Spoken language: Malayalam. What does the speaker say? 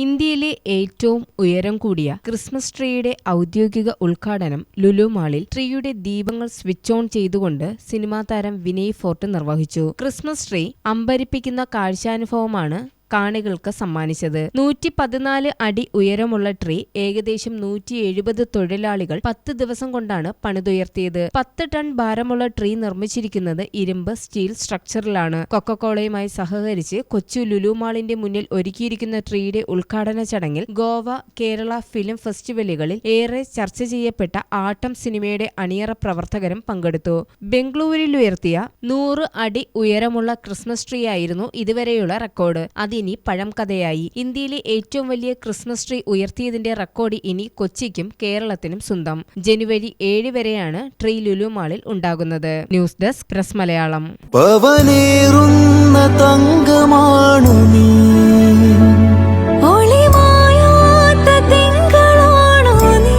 ഇന്ത്യയിലെ ഏറ്റവും ഉയരം കൂടിയ ക്രിസ്മസ് ട്രീയുടെ ഔദ്യോഗിക ഉദ്ഘാടനം ലുലു മാളിൽ ട്രീയുടെ ദീപങ്ങൾ സ്വിച്ച് ഓൺ ചെയ്തുകൊണ്ട് സിനിമാ താരം വിനയ് ഫോർട്ട് നിർവഹിച്ചു. ക്രിസ്മസ് ട്രീ അമ്പരിപ്പിക്കുന്ന കാഴ്ചാനുഭവമാണ് കാണികൾക്ക് സമ്മാനിച്ചത്. നൂറ്റി പതിനാല് അടി ഉയരമുള്ള ട്രീ ഏകദേശം നൂറ്റി എഴുപത് തൊഴിലാളികൾ പത്ത് ദിവസം കൊണ്ടാണ് പണിതുയർത്തിയത്. പത്ത് ടൺ ഭാരമുള്ള ട്രീ നിർമ്മിച്ചിരിക്കുന്നത് ഇരുമ്പ് സ്റ്റീൽ സ്ട്രക്ചറിലാണ്. കൊക്കക്കോളയുമായി സഹകരിച്ച് കൊച്ചു ലുലുമാളിന്റെ മുന്നിൽ ഒരുക്കിയിരിക്കുന്ന ട്രീയുടെ ഉദ്ഘാടന ചടങ്ങിൽ ഗോവ കേരള ഫിലിം ഫെസ്റ്റിവലുകളിൽ ഏറെ ചർച്ച ചെയ്യപ്പെട്ട ആട്ടം സിനിമയുടെ അണിയറ പ്രവർത്തകരും പങ്കെടുത്തു. ബംഗളൂരിൽ ഉയർത്തിയ നൂറ് അടി ഉയരമുള്ള ക്രിസ്മസ് ട്രീ ആയിരുന്നു ഇതുവരെയുള്ള റെക്കോർഡ്. അതിനി പഴം കഥയായി ഇന്ത്യയിലെ ഏറ്റവും വലിയ ക്രിസ്മസ് ട്രീ ഉയർത്തിയതിന്റെ റെക്കോർഡ് ഇനി കൊച്ചിക്കും കേരളത്തിനും സ്വന്തം. ജനുവരി ഏഴ് വരെയാണ് ട്രീ ലുലു മാളിൽ ഉണ്ടാകുന്നത്. News desk press Malayalam. തങ്കമാണു നീ. ഒളിമായാത്ത തിങ്കളാണോ നീ.